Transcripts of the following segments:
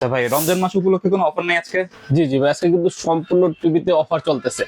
আচ্ছা ভাই রমজান মাস উপলক্ষে কোনো অফার নেই আজকে? জি জি ভাই আজকে কিন্তু সম্পূর্ণ টিভিতে অফার চলতেছে।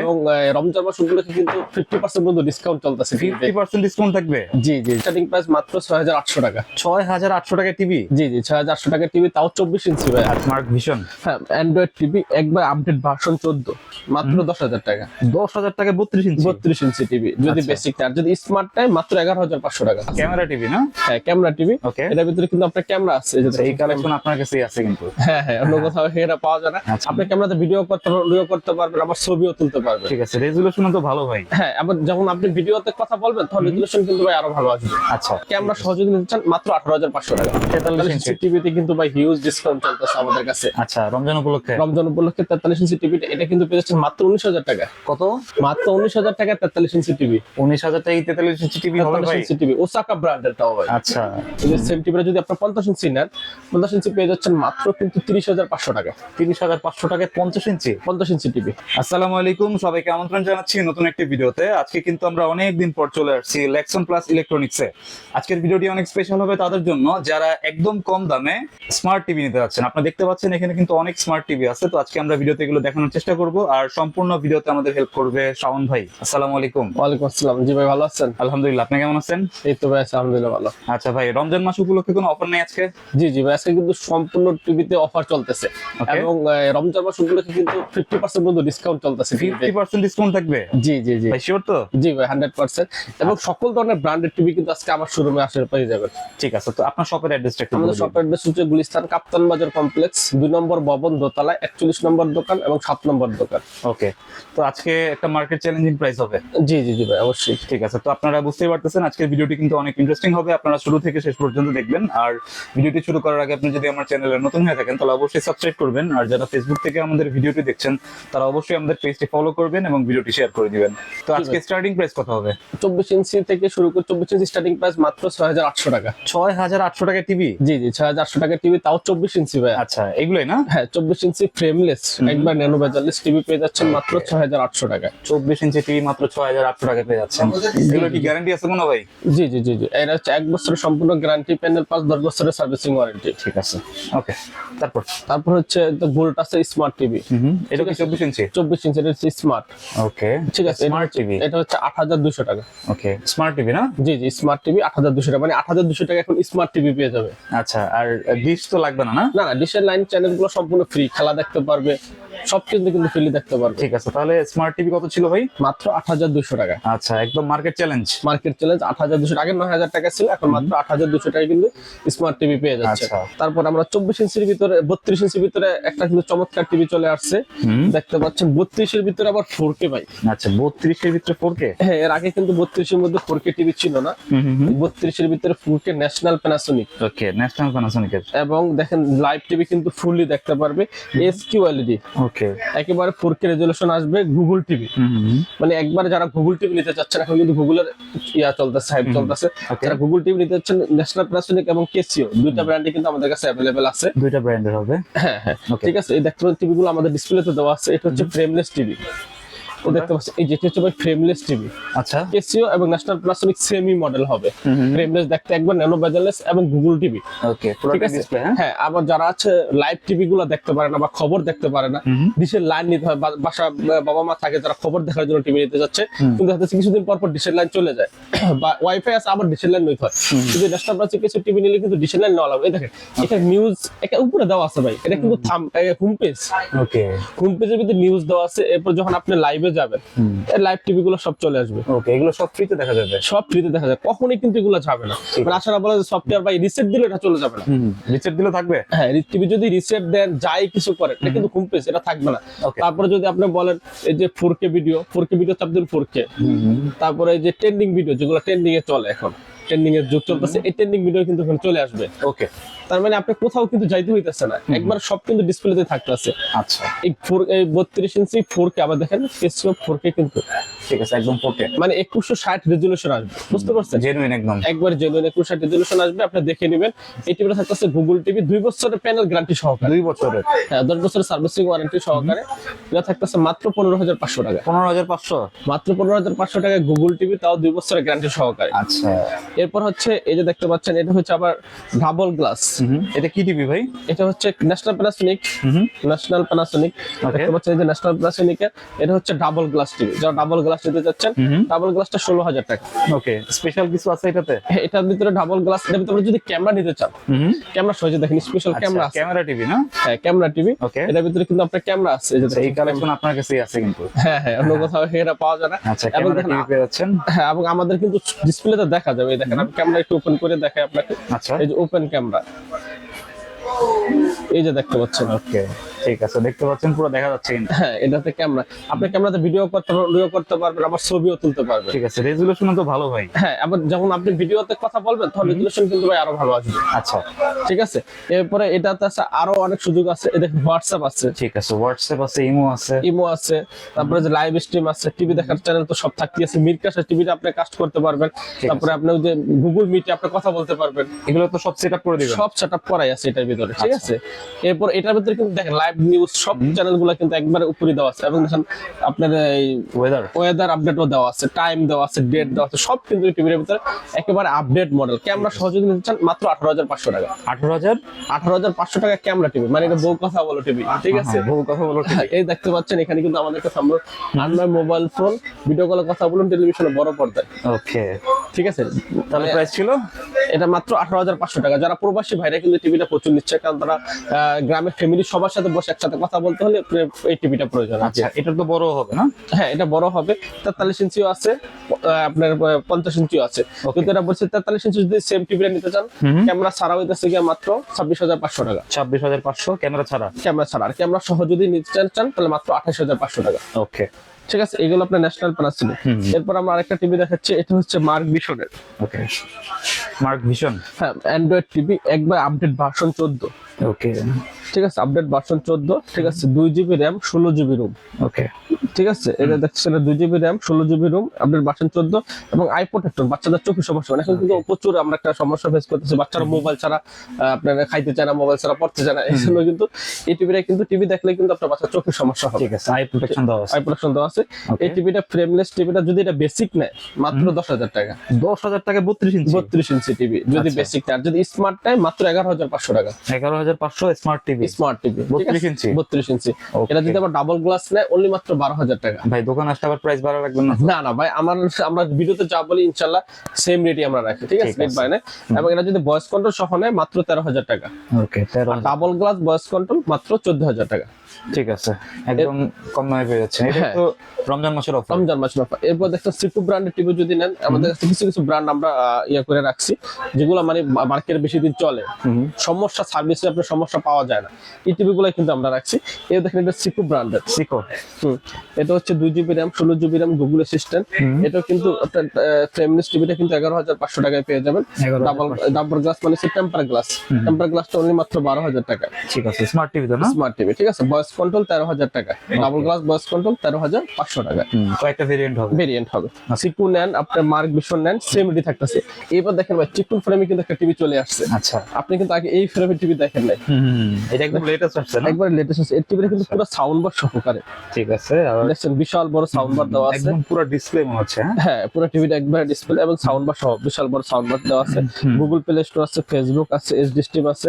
এবং রমজান মাস উপলক্ষে কিন্তু ফিফটি পার্সেন্ট পর্যন্ত ডিসকাউন্ট চলতেছে ফিফটি পার্সেন্ট ডিসকাউন্ট থাকবে? জি জি স্টার্টিং প্রাইস মাত্র ছয় হাজার আটশো টাকা। ছয় হাজার আটশো টাকা টিভি জি জি ছয় হাজার আটশো টাকা টিভি তাও চব্বিশ ইঞ্চি ভাই। স্মার্ট ভিশন হ্যাঁ অ্যান্ড্রয়েড টিভি একবার আপডেট ভার্সন চোদ্দ মাত্র দশ হাজার টাকা। দশ হাজার টাকা বত্রিশ ইঞ্চি বত্রিশ ইঞ্চি টিভি যদি আচ্ছা। বেসিক আর যদি স্মার্ট টাইম মাত্র এগারো হাজার পাঁচশো টাকা। ক্যামেরা টিভি না? হ্যাঁ ক্যামেরা টিভি ওকে এটার ভিতরে কিন্তু আপনার ক্যামেরা আছে এই কালেকশন আপনার কাছেই আছে। কিন্তু। হ্যাঁ হ্যাঁ অন্য কোথাও এটা পাওয়া যায় না। আচ্ছা। আপনি ক্যামেরাতে ভিডিও করতে ভিডিও করতে পারবেন আবার ছবিও তুলতে পারবেন। ঠিক আছে রেজুলেশন তো ভালো ভাই। হ্যাঁ আবার যখন আপনি ভিডিওতে কথা বলবেন তখন রেজুলেশন কিন্তু ভাই আরও ভালো আসবে। আচ্ছা। ক্যামেরা সহযোগী নিতে চান মাত্র আঠারো হাজার পাঁচশো টাকা। তেতাল্লিশ ইঞ্চি টিভিতে কিন্তু ভাই হিউজ ডিসকাউন্ট চলতেছে আমাদের কাছে। আচ্ছা রমজান উপলক্ষে? রমজান উপলক্ষে তেতাল্লিশ ইঞ্চি টিভি এটা কিন্তু পেয়ে যাচ্ছেন মাত্র উনিশ হাজার টাকা। কত? মাত্র উনিশ হাজার টাকা তেতাল্লিশ ইঞ্চি টিভি উনিশ হাজার টাকা তেতাল্লিশ ইঞ্চি টিভি হবে ভাই? ইঞ্চি টিভি ওসাকা ব্র্যান্ডের তাও ভাই। আচ্ছা। সেম টিভিটা যদি আপনার পঞ্চাশ ইঞ্চি নেন পঞ্চাশ ইঞ্চি পেয়ে যাচ্ছেন মাত্র কিন্তু তিরিশ হাজার পাঁচশো টাকা। তিরিশ হাজার পাঁচশো টাকায় পঞ্চাশ ইঞ্চি পঞ্চাশ ইঞ্চি টিভি। আসসালামু আলাইকুম সবাইকে আমন্ত্রণ জানাচ্ছি নতুন একটি ভিডিওতে। আজকে কিন্তু আমরা অনেক দিন পর চলে আসছি লেক্সন প্লাস ইলেকট্রনিক্সে আজকের ভিডিওটি অনেক স্পেশাল হবে তাদের জন্য। যারা একদম কম দামে স্মার্ট টিভি নিতে যাচ্ছেন আপনারা দেখতে পাচ্ছেন এখানে কিন্তু অনেক স্মার্ট টিভি আছে। তো আজকে আমরা ভিডিওতে এগুলো দেখানোর চেষ্টা করব। আর সম্পূর্ণ ভিডিওতে আমাদের হেল্প করবে শাওন ভাই। আসসালামু আলাইকুম। ওয়ালাইকুম আসসালাম। জি ভাই ভালো আছেন? আলহামদুলিল্লাহ আপনি কেমন আছেন? এই তো ভাই আলহামদুলিল্লাহ ভালো। আচ্ছা ভাই রমজান মাস উপলক্ষে কোনো অফার নেই আজকে? জি জি ভাই আজকে কিন্তু সম্পূর্ণ টিভিতে অফার চলতেছে। এবং রমজান মাস উপলক্ষে কিন্তু ফিফটি পার্সেন্ট পর্যন্ত ডিসকাউন্ট চলতেছে ফিফটি পার্সেন্ট ডিসকাউন্ট থাকবে? জি জি জি। শিওর তো? জি ভাই হান্ড্রেড পার্সেন্ট এবং সকল ধরনের ব্র্যান্ডেড টিভি কিন্তু আজকে আমার শোরুমে পেয়ে যাবেন। ঠিক আছে তো আপনার শপের অ্যাড্রেসটা একটু আমাদের শপের অ্যাড্রেস হচ্ছে গুলিস্তান কাপ্তান বাজার কমপ্লেক্স দুই নম্বর ভবন দোতলা একচল্লিশ নম্বর দোকান এবং সাত নম্বর দোকান। ওকে তো আজকে একটা মার্কেট চ্যালেঞ্জিং প্রাইস হবে। জি জি জি ভাই অবশ্যই। ঠিক আছে তো আপনারা বুঝতেই পারতেছেন আজকের ভিডিওটি কিন্তু অনেক ইন্টারেস্টিং হবে। আপনারা শুরু থেকে শেষ পর্যন্ত দেখবেন। আর ভিডিওটি শুরু করার আগে আপনি যদি আমার চ্যানেলে নতুন হয়ে থাকেন তাহলে অবশ্যই সাবস্ক্রাইব করবেন। আর যারা ফেসবুক থেকে আমাদের ভিডিওটি দেখছেন তারা অবশ্যই আমাদের পেজটি ফলো করবেন এবং ভিডিওটি শেয়ার করে দিবেন। তো আজকে স্টার্টিং প্রাইস কত হবে? চব্বিশ ইঞ্চি থেকে শুরু করে চব্বিশ ইঞ্চি স্টার্টিং প্রাইস মাত্র ছয় হাজার আটশো টাকা। ছয় হাজার আটশো টাকা টিভি জি জি ছয় হাজার আটশো টাকা টিভি তাও চব্বিশ ইঞ্চি ভাই আচ্ছা এগুলোই না? হ্যাঁ চব্বিশ ইঞ্চি ফ্রেমলেস একবার ন্যানো বেজারলেস টিভি পেয়ে যাচ্ছেন মাত্র ছয় হাজার আটশো টাকা চব্বিশ ইঞ্চি টিভি মাত্র ছয় হাজার আটশো টাকা পেয়ে যাচ্ছেন। এগুলো কি গ্যারান্টি আছে কোনো ভাই? জি জি জি জি এটা হচ্ছে এক বছরের সম্পূর্ণ গ্যারান্টি প্যানেল পাঁচ দশ বছরের সার্ভিসিং ওয়ারেন্টি ঠিক আছে। ওকে তারপর? তারপর হচ্ছে আছে স্মার্ট টিভি এটা কি চব্বিশ ইঞ্চি? চব্বিশ ইঞ্চি এটা হচ্ছে স্মার্ট ওকে। ঠিক আছে স্মার্ট টিভি এটা হচ্ছে আট হাজার দুশো টাকা। ওকে। স্মার্ট টিভি না? জি জি স্মার্ট টিভি আট হাজার দুশো টাকা। মানে আট হাজার দুশো টাকা এখন স্মার্ট টিভি পেয়ে যাবে। আচ্ছা আর ডিশ তো লাগবে না না? না ডিশের লাইন সম্পূর্ণ ফ্রি খেলা দেখতে পারবে। সব কিন্তু কিন্তু ফ্রি দেখতে পারবে। ঠিক আছে তাহলে স্মার্ট টিভি কত ছিল ভাই? মাত্র আট হাজার দুশো টাকা। আচ্ছা একদম মার্কেট চ্যালেঞ্জ মার্কেট চ্যালেঞ্জ আট হাজার দুশো আগে নয় হাজার টাকা ছিল এখন মাত্র আট হাজার দুশো টাকা কিন্তু স্মার্ট টিভি পেয়ে যাচ্ছে। আচ্ছা। তারপর আমরা চব্বিশ ইঞ্চির ভিতরে বত্রিশ ইঞ্চির ভিতরে একটা কিন্তু চমৎকার টিভি চলে আসছে। দেখতে পাচ্ছেন বত্রিশের ভিতরে আবার ফোর কে ভাই। আচ্ছা বত্রিশের ভিতরে ফোর কে হ্যাঁ এর আগে কিন্তু বত্রিশের মধ্যে ফোর কে টিভি ছিল না। বত্রিশের ভিতরে four K national Panasonic okay national প্যানাসোনিকের এবং দেখেন লাইভ টিভি কিন্তু ফুললি দেখতে পারবে এস কিউ এলইডি ওকে একেবারে ফোর কে রেজলিউশন আসবে গুগল টিভি মানে একবার যারা গুগল টিভি নিতে চাচ্ছেন এখন কিন্তু গুগলের ইয়া চলতেছে হাইপ চলতেছে। যারা গুগল টিভি নিতে চাচ্ছেন ন্যাশনাল প্যানাসোনিক এবং কেসিও দুইটা ব্র্যান্ডই কিন্তু আমাদের কাছে অ্যাভেলেবেল আছে। দুইটা ব্র্যান্ডের হবে। হ্যাঁ হ্যাঁ। ঠিক আছে এই দেখতে পাচ্ছেন টিভি গুলো আমাদের ডিসপ্লেতে দেওয়া আছে। এটা হচ্ছে ফ্রেমলেস টিভি ও দেখতে পাচ্ছেন এই যেটা হচ্ছে ভাই ফ্রেমলেস টিভি আচ্ছা। এবং ন্যাশনাল সেমি মডেল হবে। ফ্রেমলেস দেখতে একবার ন্যানো এবং গুগল টিভি ওকে ঠিক আছে? ডিসপ্লে হ্যাঁ? আবার যারা আছে লাইভ টিভি গুলো দেখতে পারে না বা খবর দেখতে পারে না ডিশের লাইন নিতে হয় বাসা বাবা মা থাকে যারা খবর দেখার জন্য টিভি নিতে যাচ্ছে কিন্তু যাচ্ছে কিছুদিন পর পর ডিশের লাইন চলে যায়। বা ওয়াইফাই আছে আবার ডিশের লাইন নিতে হয়। কিন্তু ন্যাশনাল কিছু টিভি নিলে কিন্তু ডিশের লাইন নেওয়া লাগবে। দেখেন এখানে নিউজ এটা উপরে দেওয়া আছে ভাই। এটা কিন্তু থাম হোম। পেজ ওকে হোম পেজের ভিতরে নিউজ দেওয়া আছে। এরপর যখন আপনি লাইভে যাবেন লাইভ টিভি গুলো সব চলে আসবে। ওকে এগুলো সব ফ্রিতে দেখা যাবে? সব ফ্রিতে দেখা যায় কখনই কিন্তু এগুলো যাবে না। মানে আশারা বলে যে সফটওয়্যার বা রিসেট দিলে এটা চলে যাবে না। রিসেট দিলে থাকবে? হ্যাঁ টিভি যদি রিসেট দেন যাই কিছু করেন এটা কিন্তু হোম পেজ এটা থাকবে না। তারপরে যদি আপনি বলেন এই যে four K video four K video চাপ দিন ফোর কে তারপরে এই যে ট্রেন্ডিং ভিডিও যেগুলো ট্রেন্ডিং এ চলে এখন ট্রেন্ডিং এর যুগ চলতেছে এই ট্রেন্ডিং ভিডিও কিন্তু চলে আসবে। ওকে তার মানে আপনি কোথাও কিন্তু যাইতে হইতেছে না। একবার সব কিন্তু ডিসপ্লেতে থাকতেছে। আচ্ছা। এই ফোর এই বত্রিশ ইঞ্চি ফোর কে আবার দেখেন কেসিও ফোর কে কিন্তু। ঠিক আছে একদম ফোরকে মানে একুশশো ষাট রেজুলেশন আসবে বুঝতে পারছেন? জেনুইন একদম। একবার জেনুইন একুশ ষাট রেজুলেশন আসবে আপনি দেখে নেবেন। এই টিভিটা থাকতেছে গুগল টিভি দুই বছরের প্যানেল গ্যারান্টি সহকারে। দুই বছরের। হ্যাঁ দশ বছরের সার্ভিসিং ওয়ারেন্টি সহকারে। এটা থাকতেছে মাত্র পনেরো হাজার পাঁচশো টাকা। পনেরো হাজার পাঁচশো? মাত্র পনেরো হাজার পাঁচশো টাকা গুগল টিভি তাও দুই বছরের গ্যারান্টি সহকারে। আচ্ছা। এরপর হচ্ছে এই যে দেখতে পাচ্ছেন এটা হচ্ছে আবার ডাবল গ্লাস এটা কি টিভি ভাই? এটা হচ্ছে ন্যাশনাল প্যানাসোনিক হুম, ন্যাশনাল প্যানাসোনিক দেখতে পাচ্ছেন যে ন্যাশনাল প্যানাসোনিকের এটা হচ্ছে ডাবল গ্লাস টিভি যারা ডাবল গ্লাস নিতে চাচ্ছেন ডাবল গ্লাসটা ষোলো হাজার টাকা। ওকে স্পেশাল কিছু আছে এটাতে? হ্যাঁ, এটার ভিতরে ডাবল গ্লাস এটার ভিতরে যদি ক্যামেরা নিতে চান ক্যামেরা সহজে দেখেন স্পেশাল ক্যামেরা আছে। ক্যামেরা টিভি না? হ্যাঁ ক্যামেরা টিভি ওকে এটার ভিতরে কিন্তু আপনার ক্যামেরা আছে এই যে আচ্ছা, এই কালেকশন আপনার কাছেই আছে কিন্তু। হ্যাঁ হ্যাঁ অন্য কোথাও এটা পাওয়া যায় না। আচ্ছা এবং ক্যামেরা দেখেন টিভি পেয়ে যাচ্ছেন। হ্যাঁ এবং আমাদের কিন্তু ডিসপ্লেতে দেখা যাবে এই দেখেন আমি ক্যামেরা একটু ওপেন করে দেখাই আপনাকে। আচ্ছা। এই যে ওপেন ক্যামেরা এই যে দেখতে পাচ্ছেন। ওকে ঠিক আছে দেখতে পাচ্ছেন পুরো দেখা যাচ্ছে কিন্তু। হ্যাঁ এটাতে ক্যামেরা আপনি ক্যামেরাতে ভিডিও করতে ভিডিও করতে পারবেন আবার ছবিও তুলতে পারবেন। ঠিক আছে রেজুলেশন তো ভালো ভাই। হ্যাঁ আবার যখন আপনি ভিডিওতে কথা বলবেন তখন রেজুলেশন কিন্তু ভাই আরও ভালো আসবে। আচ্ছা। ঠিক আছে? এরপরে এটাতে আছে আরও অনেক সুযোগ আছে। এই দেখেন হোয়াটসঅ্যাপ আছে। ঠিক আছে হোয়াটসঅ্যাপ আছে ইমো আছে। ইমো আছে তারপরে যে লাইভ স্ট্রিম আছে টিভি দেখার চ্যানেল তো সব থাকতে আছে। মিরকাশা টিভিতে আপনি কাস্ট করতে পারবেন। তারপরে আপনি যে গুগল মিটে আপনি কথা বলতে পারবেন। এগুলো তো সব সেট আপ করে দিবেন। সব সেট আপ করাই আছে এটার ভিতরে। ঠিক আচ্ছা। আছে? এরপর এটার ভিতরে কিন্তু দেখেন লাইভ নিউজ সব চ্যানেলগুলো কিন্তু একবারে উপরে দেওয়া আছে। এবং দেখেন আপনার এই ওয়েদার ওয়েদার আপডেটও দেওয়া আছে টাইম দেওয়া আছে ডেট দেওয়া আছে সব কিন্তু টিভির ভিতরে একেবারে আপডেট মডেল ক্যামেরা সহজে নিতে চান মাত্র আঠারো হাজার পাঁচশো টাকা। আঠারো হাজার? আঠারো হাজার পাঁচশো টাকা ক্যামেরা টিভি মানে এটা বউ কথা বলো টিভি ঠিক আছে? বহু কথা বলো এই দেখতে পাচ্ছেন এখানে কিন্তু আমাদের কাছে আমরা আনলাম মোবাইল ফোন ভিডিও কলে কথা বলুন টেলিভিশনে বড় পর্দায়। ওকে ঠিক আছে? তাহলে প্রাইস ছিল এটা মাত্র আঠারো হাজার পাঁচশো টাকা। যারা প্রবাসী ভাইরা কিন্তু টিভিটা প্রচুর নিচ্ছে কারণ তারা আহ, গ্রামের ফ্যামিলি সবার সাথে বসে একসাথে কথা বলতে হলে এই টিভিটা প্রয়োজন আছে। আচ্ছা এটা তো বড় হবে না? হ্যাঁ এটা বড় হবে। তেতাল্লিশ ইঞ্চিও আছে আপনার পঞ্চাশ ইঞ্চিও আছে। কিন্তু এটা বলছে তেতাল্লিশ ইঞ্চি যদি সেম টিভিটা নিতে চান ক্যামেরা ছাড়া হইতেছে গিয়ে মাত্র ছাব্বিশ হাজার পাঁচশো টাকা। ছাব্বিশ হাজার পাঁচশো ক্যামেরা ছাড়া? ক্যামেরা ছাড়া। আর ক্যামেরা সহ যদি নিতে চান চান তাহলে মাত্র আঠাশ হাজার পাঁচশো টাকা। ওকে ঠিক আছে? এগুলো আপনার ন্যাশনাল প্লাস ছিল। এরপর আমরা আরেকটা টিভি দেখাচ্ছি। এটা হচ্ছে মার্ক ভিশনের ওকে মার্ক ভিশন হ্যাঁ অ্যান্ড্রয়েড টিভি একবার আপডেট ভার্সন চোদ্দ। ওকে ঠিক আছে আপডেট ভার্সন চোদ্দ ঠিক আছে দুই জিবি র্যাম ষোলো জিবি রুম ওকে ঠিক আছে এটা দেখছেন দুই জিবি র্যাম ষোলো জিবি রুম আপডেট ভার্সন চোদ্দ এবং আই প্রোটেক্টর বাচ্চাদের চোখের সমস্যা এখন কিন্তু প্রচুর আমরা একটা সমস্যা ফেস করতেছি বাচ্চারা মোবাইল ছাড়া আপনারা খাইতে চায় না মোবাইল ছাড়া পড়তে চায় না। এই জন্য কিন্তু এই টিভিটা কিন্তু টিভি দেখলে কিন্তু আপনার বাচ্চার চোখের সমস্যা হবে। ঠিক আছে আই প্রোটেকশন দেওয়া আছে। আই প্রোটেকশন দেওয়া আছে। এই টিভিটা ফ্রেমলেস টিভিটা যদি এটা বেসিক নেয় মাত্র দশ হাজার টাকা। দশ হাজার টাকা বত্রিশ ইঞ্চি। বত্রিশ ইঞ্চি টিভি যদি আচ্ছা। বেসিক নেয়। আর যদি স্মার্ট নেয় মাত্র এগারো হাজার পাঁচশো টাকা। এগারো হাজার পাঁচশো smart TV smart TV 32 inch? বত্রিশ ইঞ্চি এটা যদি আবার ডাবল গ্লাস নেয় অনলি মাত্র বারো হাজার টাকা। ভাই দোকান আসতে আবার প্রাইস বাড়া রাখবেন না না না ভাই আমার আমরা ভিডিওতে যা বলি ইনশাল্লাহ সেম রেটই আমরা রাখি ঠিক আছে? রেট। বাইনে এবং এটা যদি ভয়েস কন্ট্রোল সহ নেয় মাত্র তেরো হাজার টাকা। ওকে তেরো হাজার। ডাবল গ্লাস ভয়েস কন্ট্রোল মাত্র চোদ্দ হাজার টাকা। ঠিক আছে একদম কম দামে পেয়ে যাচ্ছে এটা হ্যাঁ। তো রমজান মাসের অফার রমজান মাস ব্যাপার এরপর দেখতে সিটু ব্র্যান্ডের টিভি যদি নেন আমাদের কাছে কিছু কিছু ব্র্যান্ড আমরা ইয়ে করে রাখছি যেগুলো মানে মার্কেটে বেশি দিন চলে। সমস্যা সার্ভিসে আপনার সমস্যা পাওয়া যায় না। এই টিভি গুলো কিন্তু আমরা রাখছি। এই দেখেন এটা সিকু ব্র্যান্ডের সিকো এটা হচ্ছে দুই জিবি র্যাম ষোলো জিবি র্যাম গুগল অ্যাসিস্ট্যান্ট এটাও কিন্তু আপনার ফ্রেমলেস টিভিটা কিন্তু এগারো হাজার পাঁচশো টাকায় পেয়ে যাবেন। ডাবল ডাবল গ্লাস মানে হচ্ছে টেম্পার গ্লাস টেম্পার গ্লাসটা অনলি মাত্র বারো হাজার টাকা ঠিক আছে স্মার্ট টিভি তো না? স্মার্ট টিভি ঠিক আছে? ভয়েস কন্ট্রোল তেরো হাজার টাকা। ডাবল গ্লাস ভয়েস কন্ট্রোল তেরো হাজার পাঁচশো টাকা। কয়েকটা ভেরিয়েন্ট হবে। ভেরিয়েন্ট হবে। সিকু নেন আপনার মার্ক ভীষণ নেন সেম রেডি থাকতেছে। এবার দেখেন ভাই চিকুন ফ্রেমে কিন্তু একটা টিভি চলে আসছে। আচ্ছা। আপনি কিন্তু আগে এই ফ্রেমের টিভি দেখেন নাই। এটা একদম লেটেস্ট আসছে না? একবার লেটেস্ট আছে এই টিভিটা কিন্তু পুরো সাউন্ড বার সহকারে। ঠিক আছে দেখছেন বিশাল বড় সাউন্ড বার দেওয়া আছে। একদম পুরো ডিসপ্লে মনে হচ্ছে হ্যাঁ? হ্যাঁ পুরো টিভিটা একবার ডিসপ্লে এবং সাউন্ড বার সহ বিশাল বড় সাউন্ড বার দেওয়া আছে। গুগল প্লে স্টোর আছে ফেসবুক আছে এইচডি স্ট্রিম আছে।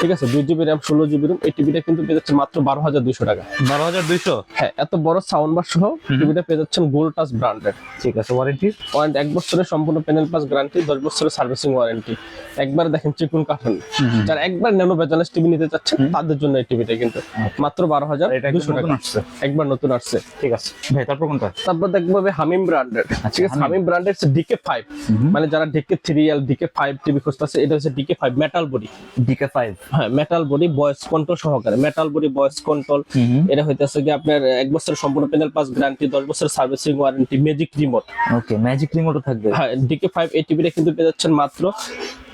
ঠিক আছে দুই জিবি র্যাম ষোলো জিবি র্যাম এই টিভিটা কিন্তু পেয়ে যাচ্ছে মাত্র বারো হাজার দুইশো টাকা। বারো হাজার দুইশো? হ্যাঁ এত বড় সাউন্ড বার সহ টিভিটা পেয়ে যাচ্ছেন গোল্ড টাচ ব্র্যান্ডের ঠিক আছে ওয়ারেন্টি ওয়ারেন্টি এক বছরের সম্পূর্ণ প্যানেল পাস গ্যারান্টি দশ বছরের সার্ভিসিং ওয়ারেন্টি একবার দেখেন চিকুন কাঠন যারা একবার ন্যানো বেজালেস টিভি নিতে চাচ্ছেন তাদের জন্য এই টিভিটা কিন্তু মাত্র বারো হাজার দুশো টাকা। একবার নতুন আসছে। ঠিক আছে। ভাই তারপর কোনটা? তারপর দেখব হামিম ব্র্যান্ডের ঠিক আছে হামিম ব্র্যান্ডের ডিকে ফাইভ মানে যারা DK three L DK five TV খুঁজতেছে এটা হচ্ছে DK five metal body DK five metal body voice control সহকারে। মেটাল বডি ভয়েস কন্ট্রোল এটা হইতেছে কি আপনার এক বছর সম্পূর্ণ প্যানেল পাস গ্যারান্টি দশ বছর servicing warranty magic remote okay magic রিমোটও থাকবে। হ্যাঁ ডিকে ফাইভ এই টিভিটা কিন্তু পেয়ে যাচ্ছেন মাত্র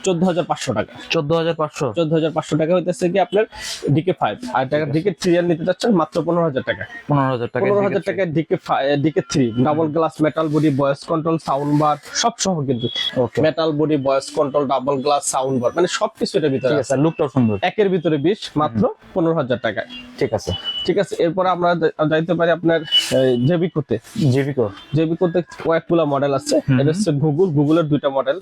চোদ্দ হাজার পাঁচশো টাকা। চোদ্দ হাজার পাঁচশো? চোদ্দ হাজার পাঁচশো টাকা হইতেছে কি আপনার ডিকে ফাইভ আর টাকা ডিকে থ্রি আর নিতে মাত্র পনেরো হাজার টাকা। পনেরো হাজার টাকা পনেরো হাজার টাকা DK DK three double glass metal body voice control sound bar সব সহ কিন্তু okay metal body voice control double glass sound bar মানে সবকিছু এটার ভিতরে আছে। লুকটাও সুন্দর। একের ভিতরে বিশ মাত্র পনেরো হাজার টাকায়। ঠিক আছে। ঠিক আছে এরপর আমরা যাইতে পারি আপনার জেবিকোতে জেভিকো জেবিকোতে কয়েকগুলা মডেল আছে। এটা হচ্ছে গুগল গুগলের দুইটা মডেল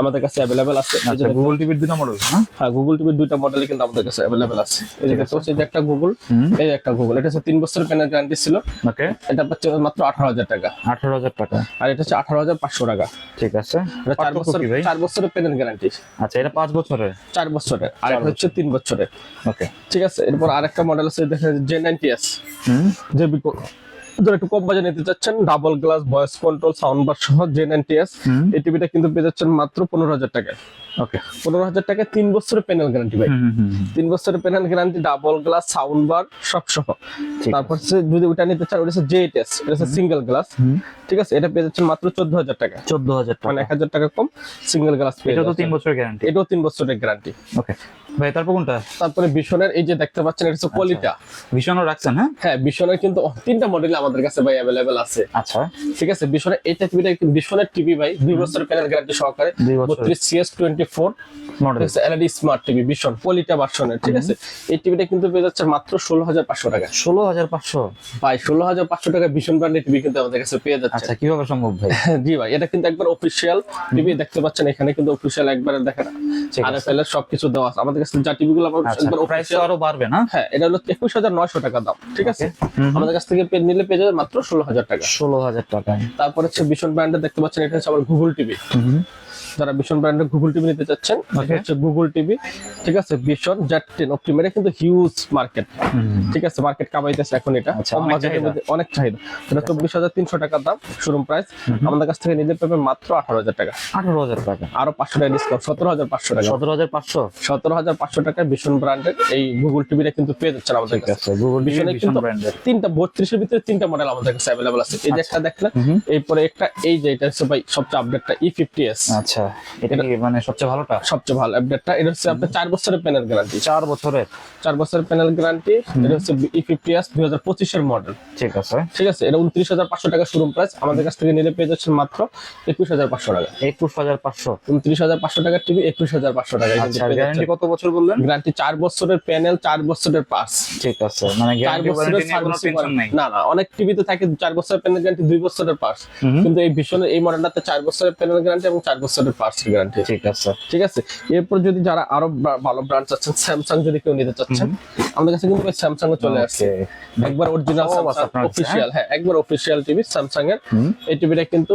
আমাদের কাছে অ্যাভেলেবেল আছে। আচ্ছা গুগল টিভির দুটো মডেল হ্যাঁ গুগল টিভির দুইটা মডেলই কিন্তু আমাদের কাছে অ্যাভেলেবেল আছে। এই যে দেখতে পাচ্ছি, একটা গুগল এই একটা গুগল এটা হচ্ছে তিন বছরের প্যানেল গ্যারান্টি ছিল। ওকে এটা পাচ্ছে মাত্র আঠারো হাজার টাকা। আঠারো হাজার টাকা। আর এটা হচ্ছে আঠারো হাজার পাঁচশো টাকা। ঠিক আছে। এটা চার পার্থক্য বছর কি ভাই? চার বছরের প্যানেল গ্যারান্টি আচ্ছা এটা পাঁচ বছরের? চার বছরের। আর এটা হচ্ছে তিন বছরের। ওকে ঠিক আছে এরপর আরেকটা মডেল আছে দেখেন জে নাইনটি এস হুম। যে বিকো- যারা একটু কম বাজে নিতে চাচ্ছেন double glass voice control sound bar সহ জে নাইনটি এস এই টিভিটা কিন্তু পেয়ে যাচ্ছেন মাত্র পনেরো হাজার টাকায়। ওকে পনেরো হাজার টাকায় তিন বছরের প্যানেল গ্যারান্টি ভাই। তিন বছরের panel guarantee double glass sound bar সব সহ। তারপর যদি ওটা নিতে চান ওটা হচ্ছে জে এস এটা হচ্ছে সিঙ্গেল গ্লাস ঠিক আছে? এটা পেয়ে যাচ্ছেন মাত্র চোদ্দ হাজার টাকা চোদ্দ হাজার মানে টাকা এক হাজার টাকা কম সিঙ্গেল গ্লাস পেয়ে এটা তো তিন বছরের গ্যারান্টি এটাও তিন বছরের গ্যারান্টি ওকে ভাই তারপর কোনটা? তারপরে বিশনের এই যে দেখতে পাচ্ছেন এটা হচ্ছে কোয়ালিটা ভীষণও রাখছেন হ্যাঁ? হ্যাঁ কিন্তু তিনটা মডেল আমাদের কাছে ভাই অ্যাভেলেবেল আছে। আচ্ছা। ঠিক আছে বিশনের এইটা টিভিটা কিন্তু বিশনের টিভি ভাই দুই বছরের প্যানেল গ্যারান্টি সহকারে। বছর। বত্রিশ CS twenty four model LED smart TV vision পলিটা ভার্সনের ঠিক আছে। এই টিভিটা কিন্তু পেয়ে যাচ্ছে মাত্র ষোলো হাজার পাঁচশো টাকা। ষোলো হাজার পাঁচশো? ভাই ষোলো হাজার পাঁচশো টাকা ভীষণ ব্র্যান্ডের টিভি কিন্তু আমাদের কাছে পেয়ে যাচ্ছে আচ্ছা কীভাবে সম্ভব ভাই? জি ভাই এটা কিন্তু একবার অফিসিয়াল টিভি দেখতে পাচ্ছেন এখানে কিন্তু অফিসিয়াল একবার দেখেন। আর আছে। এফ এল এর সবকিছু দেওয়া আছে। আমাদের কাছে যা টিভি গুলো আচ্ছা একবার প্রাইস আরও বাড়বে না? হ্যাঁ এটা হলো একুশ হাজার নয়শো টাকা দাম ঠিক আছে? আমাদের কাছ থেকে নিলে পেয়ে মাত্র ষোলো হাজার টাকা। ষোলো হাজার টাকা তারপর হচ্ছে ভীষণ ব্র্যান্ডে দেখতে পাচ্ছেন এটা হচ্ছে আমার গুগল টিভি যারা ভীষণ ব্র্যান্ডের গুগল টিভি নিতে চাচ্ছেন হচ্ছে গুগল টিভি ঠিক আছে? ভীষণ জেড টেন অপটিমের কিন্তু হিউজ মার্কেট ঠিক আছে? মার্কেট কামাইতেছে এখন এটা। আচ্ছা, কম অনেক বাজেটের চাহিদা। মধ্যে অনেক চাহিদা। এটা চব্বিশ হাজার তিনশো টাকার দাম শোরুম প্রাইস আমাদের কাছ থেকে নিলে পাবে মাত্র আঠারো হাজার টাকা। আঠারো হাজার টাকা। আরও পাঁচশো টাকা ডিসকাউন্ট সতেরো হাজার পাঁচশো টাকা। সতেরো হাজার পাঁচশো? সতেরো হাজার পাঁচশো টাকায় ভীষণ ব্র্যান্ডের এই গুগল টিভিটা কিন্তু পেয়ে যাচ্ছেন আমাদের কাছে। গুগল ভীষণে ব্র্যান্ডের তিনটা বত্রিশের ভিতরে তিনটা মডেল আমাদের কাছে অ্যাভেলেবল আছে। এই যে একটা দেখলেন এরপরে একটা এই যে এটা হচ্ছে ভাই সবচেয়ে আপডেটটা ই ফিফটি এস আচ্ছা। এটা কি মানে সবচেয়ে ভালোটা? সবচেয়ে ভালো আপডেটটা এটা হচ্ছে আপনার চার বছরের প্যানেল গ্যারান্টি চার বছরের? চার বছরের প্যানেল গ্যারান্টি এটা হচ্ছে ই ফিফটি এস দুই হাজার পঁচিশের মডেল ঠিক আছে। ঠিক আছে? এটা উনত্রিশ হাজার পাঁচশো টাকা শোরুম প্রাইস আমাদের কাছ থেকে নিলে পেয়ে যাচ্ছেন মাত্র একুশ হাজার পাঁচশো টাকা। একুশ হাজার পাঁচশো? উনত্রিশ হাজার পাঁচশো টাকার টিভি একুশ হাজার পাঁচশো টাকা। আচ্ছা গ্যারান্টি কত বছর বললেন? গ্যারান্টি চার বছরের প্যানেল চার বছরের পাস ঠিক আছে। মানে গ্যারান্টি বছরের সার্ভিস না না অনেক টিভিতে থাকে চার বছরের প্যানেল গ্যারান্টি দুই বছরের পার্স কিন্তু এই ভীষণের এই মডেলটাতে চার বছরের প্যানেল গ্যারান্টি এবং চার বছরের গ্যারান্টি ঠিক আছে। ঠিক আছে? এরপর যদি যারা আরও ভালো ব্র্যান্ড চাচ্ছেন স্যামসাং যদি কেউ নিতে চাচ্ছেন আমাদের কাছে কিন্তু স্যামসাং ও চলে আসছে। একবার অরিজিনাল আছে অফিসিয়াল হ্যাঁ? একবার অফিসিয়াল টিভি স্যামসাং এর। এই টিভিটা কিন্তু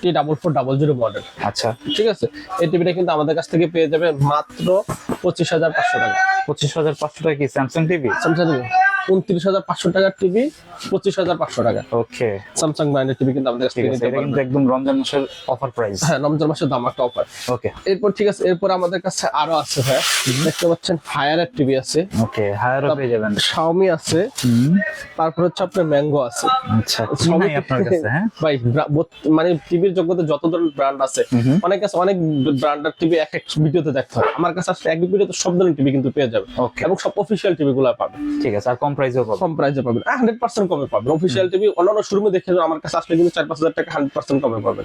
T double four double zero model আচ্ছা। ঠিক আছে? এই টিভিটা কিন্তু আমাদের কাছ থেকে পেয়ে যাবে মাত্র পঁচিশ হাজার পাঁচশো টাকা। পঁচিশ হাজার পাঁচশো টাকা কি স্যামসাং টিভি স্যামসাং উনত্রিশ হাজার পাঁচশো টাকার টিভি পঁচিশ হাজার পাঁচশো টাকা। ওকে। স্যামসাং ব্র্যান্ডের টিভি কিন্তু আমাদের কাছ একদম রমজান মাসের অফার প্রাইস হ্যাঁ রমজান মাসের দাম একটা অফার ওকে। এরপর ঠিক আছে এরপর আমাদের কাছে আরও আছে হ্যাঁ দেখতে পাচ্ছেন টিভি আছে। ওকে পেয়ে যাবেন। শাওমি আছে। তারপর হচ্ছে আপনার ম্যাঙ্গো আছে। আচ্ছা কি আপনার কাছে হ্যাঁ? ভাই মানে টিভির জগতে যত ধরনের ব্র্যান্ড আছে অনেক আছে অনেক ব্র্যান্ডের টিভি এক এক ভিডিওতে দেখতে হয়। আমার কাছে আসলে এক ভিডিওতে সব ধরনের টিভি কিন্তু পেয়ে যাবে এবং সব অফিসিয়াল টিভি গুলো পাবে ঠিক আছে আর কম প্রাইসেও পাবো। কম প্রাইসে পাবেন হান্ড্রেড পার্সেন্ট কমে পাবেন টিভি অন্যান্য শোরুমে দেখে আমার কাছে আসলে কিন্তু চার পাঁচ হাজার টাকা হান্ড্রেড পার্সেন্ট কমে পাবেন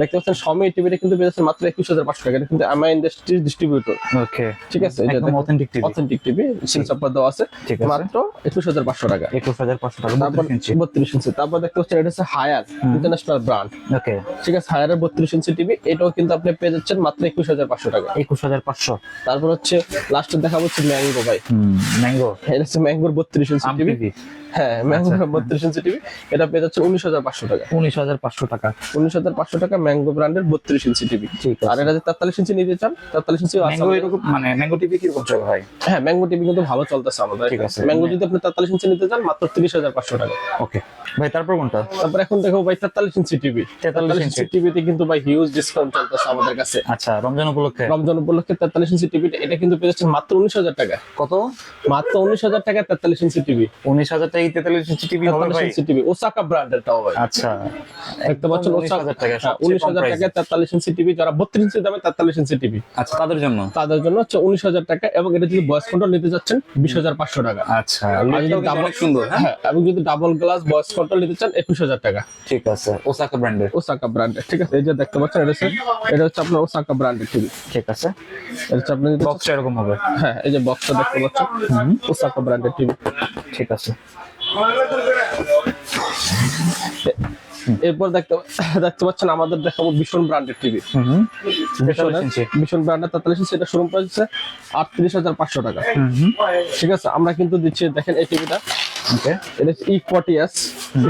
দেখতে পাচ্ছেন সমি টিভিটা কিন্তু মাত্র একুশ হাজার পাঁচশো টাকা। কিন্তু আমার ইন্ডাস্ট্রিজ ডিস্ট্রিবিউটর ওকে ঠিক আছে? এটা একদম authentic TV authentic TV seal চাপা দেওয়া আছে। মাত্র একুশ হাজার পাঁচশো টাকা। একুশ হাজার পাঁচশো টাকা তারপর বত্রিশ ইঞ্চি তারপর দেখতে পাচ্ছেন এটা হচ্ছে হায়ার ইন্টারন্যাশনাল ব্র্যান্ড ওকে ঠিক আছে হায়ারের বত্রিশ ইঞ্চি টিভি এটাও কিন্তু আপনি পেয়ে যাচ্ছেন মাত্র একুশ হাজার পাঁচশো টাকা। একুশ হাজার পাঁচশো। তারপর হচ্ছে লাস্টে দেখা হচ্ছে ম্যাঙ্গো ভাই। ম্যাঙ্গো এটা হচ্ছে ম্যাঙ্গোর বত্রিশ ইঞ্চি আম টিভি টিভি হ্যাঁ ম্যাঙ্গো বত্রিশ ইঞ্চি টিভি। এটা পেয়ে যাচ্ছে উনিশ হাজার পাঁচশো টাকা। উনিশ হাজার পাঁচশো টাকা। উনিশ হাজার পাঁচশো টাকা ম্যাঙ্গো ব্র্যান্ডের বত্রিশ ইঞ্চি টিভি। আর এটা যে তেতাল্লিশ ইঞ্চি নিতে চান তেতাল্লিশ ইঞ্চি মানে ম্যাঙ্গো টিভি কীরকম চলে ভাই? হ্যাঁ ম্যাঙ্গো টিভি কিন্তু ভালো চলতেছে আমাদের। ঠিক আছে। ম্যাঙ্গো যদি আপনি তেতাল্লিশ ইঞ্চি নিতে চান মাত্র তিরিশ হাজার পাঁচশো টাকা। ওকে। ভাই তারপর কোনটা? তারপর এখন দেখো ভাই তেতাল্লিশ ইঞ্চি টিভি। 43 ইঞ্চি। টিভিতে কিন্তু ভাই হিউজ ডিসকাউন্ট চলতেছে আমাদের কাছে। আচ্ছা রমজান উপলক্ষে? রমজান উপলক্ষে তেতাল্লিশ ইঞ্চি টিভি এটা কিন্তু পেয়ে যাচ্ছেন মাত্র উনিশ হাজার টাকা। কত? মাত্র উনিশ হাজার টাকা তেতাল্লিশ ইঞ্চি টিভি। উনিশ হাজার টাকা এই তেতাল্লিশ ইঞ্চি টিভি হবে ভাই? টিভি ওসাকা ব্র্যান্ডের তাও ভাই। আচ্ছা। দেখতে পাচ্ছেন উনিশ হাজার টাকা উনিশ হাজার টাকা তেতাল্লিশ ইঞ্চি টিভি যারা বত্রিশ ইঞ্চি দামে তেতাল্লিশ ইঞ্চি টিভি আচ্ছা তাদের জন্য? তাদের জন্য হচ্ছে উনিশ হাজার টাকা এবং এটা যদি ভয়েস কন্ট্রোল নিতে যাচ্ছেন বিশ হাজার পাঁচশো টাকা। আচ্ছা অনেক সুন্দর হ্যাঁ? হ্যাঁ এবং যদি ডাবল গ্লাস ভয়েস কন্ট্রোল নিতে চান একুশ হাজার টাকা। ঠিক আছে ওসাকা ব্র্যান্ডের ওসাকা ব্র্যান্ডের ঠিক আছে? এই যে দেখতে পাচ্ছেন এটা হচ্ছে এটা হচ্ছে আপনার ওসাকা ব্র্যান্ডের টিভি ঠিক আছে। এটা হচ্ছে আপনি যদি- বক্সটা এরকম হবে। হ্যাঁ এই যে বক্সটা দেখতে পাচ্ছেন। ওসাকা ব্র্যান্ডের টিভি ঠিক আছে। এরপর দেখতে দেখতে পাচ্ছেন আমাদের দেখাবো ভীষণ ব্র্যান্ডের টিভি ভীষণ ব্র্যান্ডের তেতাল্লিশ ইঞ্চি এটা শোরুম প্রাইস হচ্ছে আটত্রিশ হাজার পাঁচশো টাকা। ঠিক আছে আমরা কিন্তু দিচ্ছি দেখেন এই টিভিটা ওকে এটা হচ্ছে ইকোটিয়াস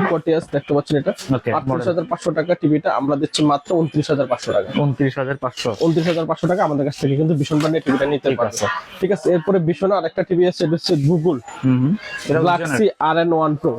ইকোটিয়াস দেখতে পাচ্ছেন এটা? Okay, আটত্রিশ টাকা টিভিটা আমরা দিচ্ছি মাত্র উনত্রিশ হাজার পাঁচশো টাকা। উনত্রিশ হাজার পাঁচশো। উনত্রিশ হাজার পাঁচশো টাকা আমাদের কাছ থেকে কিন্তু ভীষণ ব্র্যান্ডের টিভিটা নিতে পারছে ঠিক আছে এরপরে ভীষণ আরেকটা টিভি আছে এটা হচ্ছে গুগল হুম এটা গ্যালাক্সি আর এন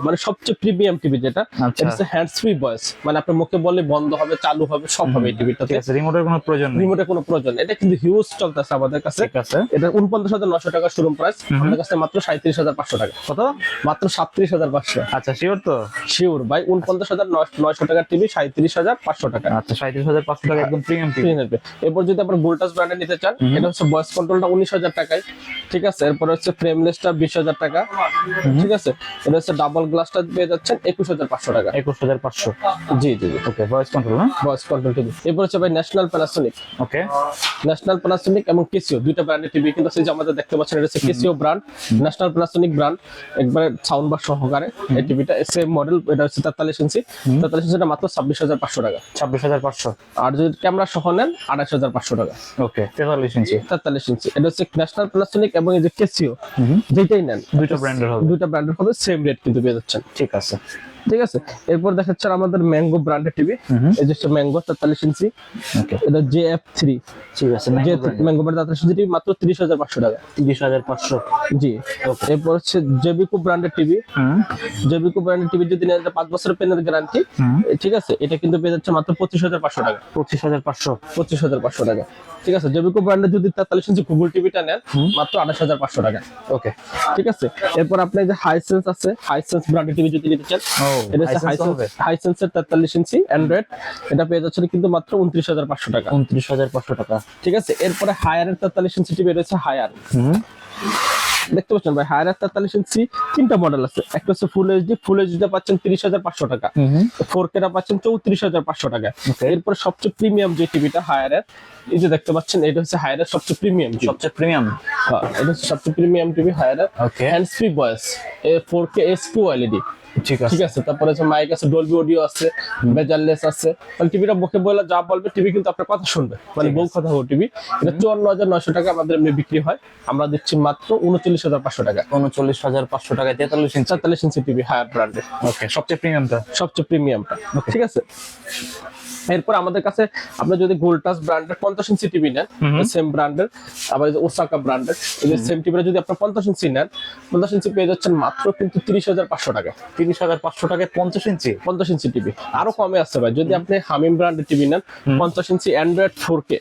মানে সবচেয়ে প্রিমিয়াম টিভি যেটা আচ্ছা। এটা হচ্ছে হ্যান্ডস ফ্রি ভয়েস মানে আপনার মুখে বললে বন্ধ হবে চালু হবে সব হবে এই ঠিক আছে রিমোটের কোনো প্রয়োজন নেই। রিমোটের কোনো প্রয়োজন এটা কিন্তু হিউজ চলতেছে আমাদের কাছে। ঠিক আছে। এটা উনপঞ্চাশ হাজার নশো টাকা শোরুম প্রাইস আমাদের কাছে মাত্র সাঁত্রিশ হাজার পাঁচশো টাকা। কত? মাত্র সাতত্রিশ হাজার পাঁচশো। আচ্ছা শিওর তো? শিওর ভাই উনপঞ্চাশ হাজার নয়শো টাকার টিভি সাঁত্রিশ হাজার পাঁচশো টাকা। আচ্ছা সাঁত্রিশ হাজার পাঁচশো টাকা একদম প্রিমিয়াম টিভি নেবে এরপর যদি আপনার ভোল্টাস ব্র্যান্ডে নিতে চান এটা হচ্ছে ভয়েস কন্ট্রোলটা উনিশ হাজার টাকায় ঠিক আছে? এরপর হচ্ছে ফ্রেমলেসটা বিশ হাজার টাকা ঠিক আছে? এটা হচ্ছে ডাবল গ্লাসটা পেয়ে যাচ্ছেন একুশ হাজার পাঁচশো টাকা। একুশ হাজার পাঁচশো। জি জি ওকে ভয়েস কন্ট্রোল না ভয়েস কন্ট্রোল টিভি এরপর হচ্ছে ভাই National Panasonic okay National Panasonic এবং কেসিও দুইটা ব্র্যান্ডের টিভি কিন্তু সেই যে আমাদের দেখতে পাচ্ছেন এটা হচ্ছে Casio brand national Panasonic brand একবারে সাউন্ড বার সহকারে এই টিভিটা সেম মডেল এটা হচ্ছে তেতাল্লিশ ইঞ্চি। তেতাল্লিশ ইঞ্চিটা মাত্র ছাব্বিশ হাজার পাঁচশো টাকা। ছাব্বিশ হাজার পাঁচশো। আর যদি ক্যামেরা সহ নেন আঠাশ হাজার পাঁচশো টাকা। ওকে তেতাল্লিশ ইঞ্চি। তেতাল্লিশ ইঞ্চি। এটা হচ্ছে ন্যাশনাল প্যানাসোনিক এবং এই যে কেসিও যেটাই নেন। দুইটা ব্র্যান্ডের হবে। দুইটা ব্র্যান্ডের হবে সেম রেট কিন্তু পেয়ে যাচ্ছেন। ঠিক আছে। ঠিক আছে? এরপর দেখাচ্ছেন আমাদের ম্যাঙ্গো ব্র্যান্ডের টিভি এই যে ম্যাঙ্গো তেতাল্লিশ ইঞ্চি। ওকে। এটা জে এফ থ্রি ঠিক আছে ম্যাঙ্গো ব্র্যান্ড তেতাল্লিশ ইঞ্চি টিভি মাত্র তিরিশ হাজার পাঁচশো টাকা। তিরিশ হাজার পাঁচশো। জি। এরপর হচ্ছে জেবিকো ব্র্যান্ডের টিভি জেবিকো ব্র্যান্ডের টিভি যদি নেন পাঁচ বছরের পেনের গ্যারান্টি ঠিক আছে? এটা কিন্তু পেয়ে যাচ্ছে মাত্র পঁচিশ হাজার পাঁচশো টাকা। পঁচিশ হাজার পাঁচশো। পঁচিশ হাজার পাঁচশো টাকা। ঠিক আছে? জেবিকো ব্র্যান্ডের যদি তেতাল্লিশ ইঞ্চি গুগল টিভিটা নেন মাত্র আঠাশ হাজার পাঁচশো টাকা। ওকে। ঠিক আছে? এরপর আপনার যে হাইসেন্স আছে হাইসেন্স ব্র্যান্ডের টিভি যদি নিতে চান এটা হচ্ছে হাইসেন্সের তেতাল্লিশ ইঞ্চি অ্যান্ড্রয়েড এটা পেয়ে যাচ্ছেন কিন্তু মাত্র উনত্রিশ হাজার পাঁচশো টাকা। ঠিক আছে এরপরে হায়ারের তেতাল্লিশ ইঞ্চি টিভি রয়েছে হায়ার দেখতে পাচ্ছেন ভাই হায়ার তেতাল্লিশ ইঞ্চি তিনটা মডেল আছে। একটা হচ্ছে ফুল এইচডি ফুল এইচডি পাচ্ছেন তিরিশ হাজার পাঁচশো টাকা। ফোর কেটা পাচ্ছেন চৌত্রিশ হাজার পাঁচশো টাকা। এরপর সবচেয়ে প্রিমিয়াম যে টিভিটা হায়ারের এই যে দেখতে পাচ্ছেন এটা হচ্ছে হায়ারের সবচেয়ে প্রিমিয়াম সবচেয়ে প্রিমিয়াম এটা হচ্ছে সবচেয়ে premium TV হায়ারের. Hands free voice four K S two LED ঠিক আছে। ঠিক আছে তারপরে যে মাইক আছে ডলবি অডিও আছে বেজারলেস আছে। মানে টিভিটা মুখে বলে যা বলবে টিভি কিন্তু আপনার কথা শুনবে। মানে বহু কথা হবে টিভি এটা চুয়ান্ন হাজার নয়শো টাকা আমাদের এমনি বিক্রি হয়। আমরা দিচ্ছি মাত্র উনচল্লিশ হাজার পাঁচশো টাকা। উনচল্লিশ হাজার পাঁচশো টাকা তেতাল্লিশ ইঞ্চি তেতাল্লিশ ইঞ্চি টিভি হায়ার ব্র্যান্ডের ওকে সবচেয়ে প্রিমিয়ামটা সবচেয়ে প্রিমিয়ামটা ঠিক আছে? এরপর আমাদের কাছে আপনি যদি গোল্টাস ব্র্যান্ডের পঞ্চাশ ইঞ্চি টিভি নেন সেম ব্র্যান্ডের আবার ওসাকা ব্র্যান্ডের এই যে সেম টিভিটা যদি আপনার পঞ্চাশ ইঞ্চি নেন পঞ্চাশ ইঞ্চি পেয়ে যাচ্ছেন মাত্র কিন্তু তিরিশ হাজার পাঁচশো টাকা তিরিশ হাজার পাঁচশো টাকায় পঞ্চাশ ইঞ্চি? পঞ্চাশ ইঞ্চি টিভি আরও কমে আসছে ভাই যদি আপনি হামিম ব্র্যান্ডের টিভি নেন পঞ্চাশ ইঞ্চি অ্যান্ড্রয়েড ফোর কে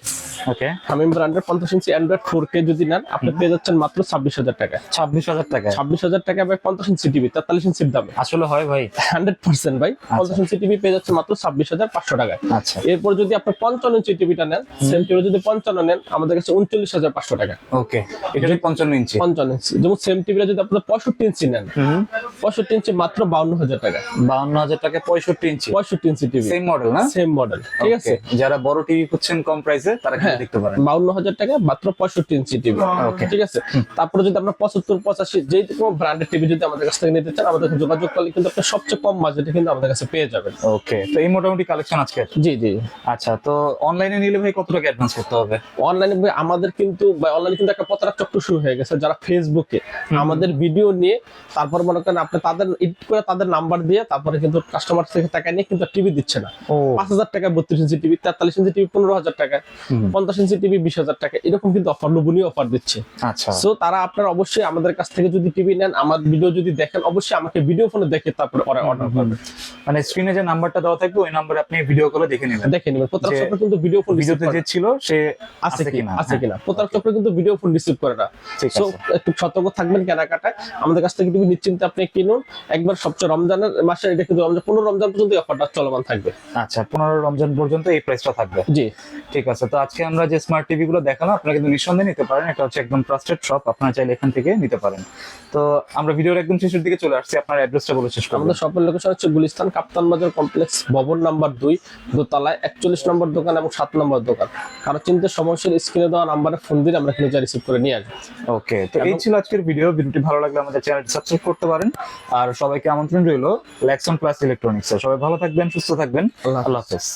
ওকে। হামিম ব্র্যান্ডের পঞ্চাশ ইঞ্চি অ্যান্ড্রয়েড ফোর কে যদি নেন আপনি পেয়ে যাচ্ছেন মাত্র ছাব্বিশ হাজার টাকা ছাব্বিশ হাজার টাকা ছাব্বিশ হাজার টাকা ভাই পঞ্চাশ ইঞ্চি টিভি তেতাল্লিশ ইঞ্চির দামে। আসলে হয় ভাই। হান্ড্রেড পার্সেন্ট ভাই পঞ্চাশ ইঞ্চি টিভি পেয়ে যাচ্ছে মাত্র ছাব্বিশ হাজার পাঁচশো টাকায়। আচ্ছা। এরপর যদি আপনি পঞ্চান্ন ইঞ্চি টিভিটা নেন সেম টিভি যদি পঞ্চান্ন নেন আমাদের কাছে উনচল্লিশ হাজার পাঁচশো টাকা। ওকে এটা পঞ্চান্ন ইঞ্চি। পঞ্চান্ন ইঞ্চি। যেমন সেম টিভিটা যদি আপনার পঁয়ষট্টি ইঞ্চি নেন পঁয়ষট্টি ইঞ্চি মাত্র বাউন্ন হাজার টাকা। বাউন্ন হাজার টাকায় পঁয়ষট্টি ইঞ্চি। পঁয়ষট্টি ইঞ্চি টিভি সেম মডেল না? সেম মডেল ঠিক আছে? যারা বড় টিভি খুঁজছেন কম প্রাইসে তারা হ্যাঁ। দেখতে পারেন। বাউন্ন হাজার টাকা মাত্র পঁয়ষট্টি ইঞ্চি টিভি Okay. ঠিক আছে? তারপরে যদি আপনার পঁচাত্তর পঁচাশি যে কোনো ব্র্যান্ডের টিভি যদি আমাদের কাছ থেকে নিতে চান আমাদের যোগাযোগ করলে কিন্তু আপনি সবচেয়ে কম বাজেটে কিন্তু আমাদের কাছে পেয়ে যাবেন। ওকে তো এই মোটামুটি কালেকশন আজকে? জি জি জি। আচ্ছা তো অনলাইনে নিলে ভাই কত টাকা অ্যাডভান্স করতে হবে? অনলাইনে আমাদের কিন্তু অনলাইনে কিন্তু একটা প্রতারক চক্র শুরু হয়ে গেছে যারা ফেসবুকে আমাদের ভিডিও নিয়ে তারপর মনে করেন আপনি তাদের এডিট করে তাদের নাম্বার দিয়ে তারপরে কিন্তু কাস্টমার থেকে টাকা নিয়ে কিন্তু টিভি দিচ্ছে না। পাঁচ হাজার টাকা বত্রিশ ইঞ্চি টিভি তেতাল্লিশ ইঞ্চি টিভি পনেরো হাজার টাকা পঞ্চাশ ইঞ্চি টিভি বিশ হাজার টাকা এরকম কিন্তু অফার লোভনীয় অফার দিচ্ছে। আচ্ছা। সো তারা আপনার অবশ্যই আমাদের কাছ থেকে যদি টিভি নেন আমার ভিডিও যদি দেখেন অবশ্যই আমাকে ভিডিও ফোনে দেখে তারপরে অর্ডার করবেন। মানে স্ক্রিনে যে নাম্বারটা দেওয়া থাকবে ওই নাম্বারে আপনি ভিডিও কলে দেখে নেবেন দেখে নেবেন প্রতারক চক্র কিন্তু ভিডিও ফোন রিসিভ ভিডিওতে যে ছিল সে আছে কিনা? আছে হ্যাঁ, কিনা প্রতারক চক্র কিন্তু ভিডিও ফোন রিসিভ করে না। সো একটু সতর্ক থাকবেন কেনাকাটায়। আমাদের কাছ থেকে টিভি নিশ্চিন্তে আপনি কিনুন। একবার সবচেয়ে রমজানের মাসে এটা কিন্তু রমজান পনেরো রমজান পর্যন্ত অফারটা চলমান থাকবে। আচ্ছা পনেরো রমজান পর্যন্ত এই প্রাইসটা থাকবে। জি। ঠিক আছে তো আজকে আমরা যে স্মার্ট টিভি গুলো দেখালাম আপনারা কিন্তু নিঃসন্দেহে নিতে পারেন। এটা হচ্ছে একদম ট্রাস্টেড শপ আপনারা চাইলে এখান থেকে নিতে পারেন। তো আমরা ভিডিওর একদম শেষের দিকে চলে আসছি আপনার অ্যাড্রেসটা বলে শেষ করবেন আমাদের শপের লোকেশন হচ্ছে গুলিস্তান কাপ্তান বাজার কমপ্লেক্স ভবন নাম্বার দুই দোতলায় একচল্লিশ নম্বর দোকান এবং সাত নম্বর দোকান। কারও চিন্তা সমস্যার স্ক্রিনে দেওয়া নাম্বারে ফোন দিয়ে আমরা এখানে রিসিভ করে নিয়ে আসব। ওকে তো এই ছিল আজকের ভিডিও ভিডিওটি ভালো লাগলে আমাদের চ্যানেলটি সাবস্ক্রাইব করতে পারেন। আর সবাইকে আমন্ত্রণ রইল ল্যাকসন প্লাস ইলেকট্রনিক্স সবাই ভালো থাকবেন সুস্থ থাকবেন। আল্লাহ হাফেজ।